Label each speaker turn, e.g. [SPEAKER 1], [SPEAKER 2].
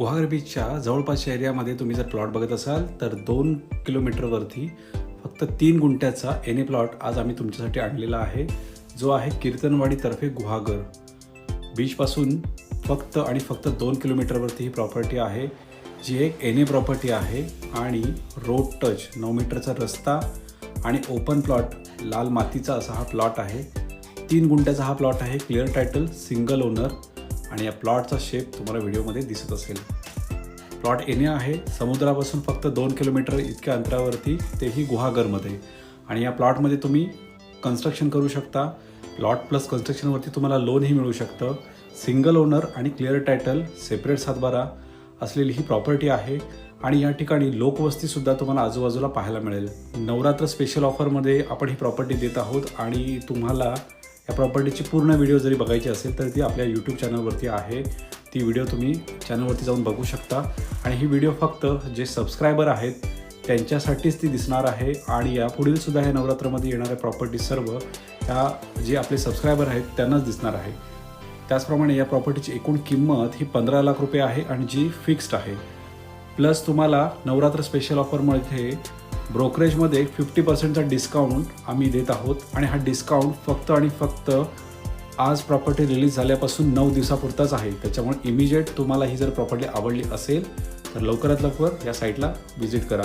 [SPEAKER 1] गुहागर बीचच्या जवळपासच्या एरियामध्ये तुम्ही जर प्लॉट बघत असाल तर दोन किलोमीटरवरती फक्त तीन गुंठ्याचा एने प्लॉट आज आम्ही तुमच्यासाठी आणलेला आहे. जो आहे कीर्तनवाडीतर्फे गुहागर. बीचपासून फक्त आणि फक्त दोन किलोमीटरवरती ही प्रॉपर्टी आहे जी एक एन ए प्रॉपर्टी आहे आणि रोड टच नऊ मीटरचा रस्ता आणि ओपन प्लॉट लाल मातीचा असा हा प्लॉट आहे. तीन गुंठ्याचा हा प्लॉट आहे क्लिअर टायटल सिंगल ओनर आणि या प्लॉटचा शेप तुम्हाला व्हिडिओमध्ये दिसत असेल. प्लॉट येणे आहे समुद्रापासून फक्त दोन किलोमीटर इतक्या अंतरावरती तेही गुहागरमध्ये. आणि या प्लॉटमध्ये तुम्ही कन्स्ट्रक्शन करू शकता. प्लॉट प्लस कन्स्ट्रक्शनवरती तुम्हाला लोनही मिळू शकतं. सिंगल ओनर आणि क्लिअर टायटल सेपरेट सातबारा असलेली ही प्रॉपर्टी आहे. आणि या ठिकाणी लोकवस्तीसुद्धा तुम्हाला आजूबाजूला पाहायला मिळेल. नवरात्र स्पेशल ऑफरमध्ये आपण ही प्रॉपर्टी देत आहोत आणि तुम्हाला या प्रॉपर्टीची पूर्ण व्हिडिओ जरी बघायची असेल तर ती आपल्या यूट्यूब चॅनलवरती आहे. ती व्हिडिओ तुम्ही चॅनलवरती जाऊन बघू शकता. आणि ही व्हिडिओ फक्त जे सबस्क्रायबर आहेत त्यांच्यासाठीच ती दिसणार आहे. आणि यापुढील सुद्धा ह्या नवरात्रामध्ये येणाऱ्या प्रॉपर्टी सर्व ह्या जे आपले सबस्क्रायबर आहेत त्यांनाच दिसणार आहे. त्याचप्रमाणे या प्रॉपर्टीची एकूण किंमत ही पंधरा लाख रुपये आहे आणि जी फिक्स्ड आहे. प्लस तुम्हाला नवरात्र स्पेशल ऑफरमध्ये ब्रोकरेजमध्ये फिफ्टी पर्सेंटचा डिस्काउंट आम्ही देत आहोत आणि हा डिस्काउंट फक्त आणि फक्त आज प्रॉपर्टी रिलीज झाल्यापासून नऊ दिवसापुरताच आहे. त्याच्यामुळे इमिजिएट तुम्हाला ही जर प्रॉपर्टी आवडली असेल तर लवकरात लवकर या साईटला व्हिजिट करा.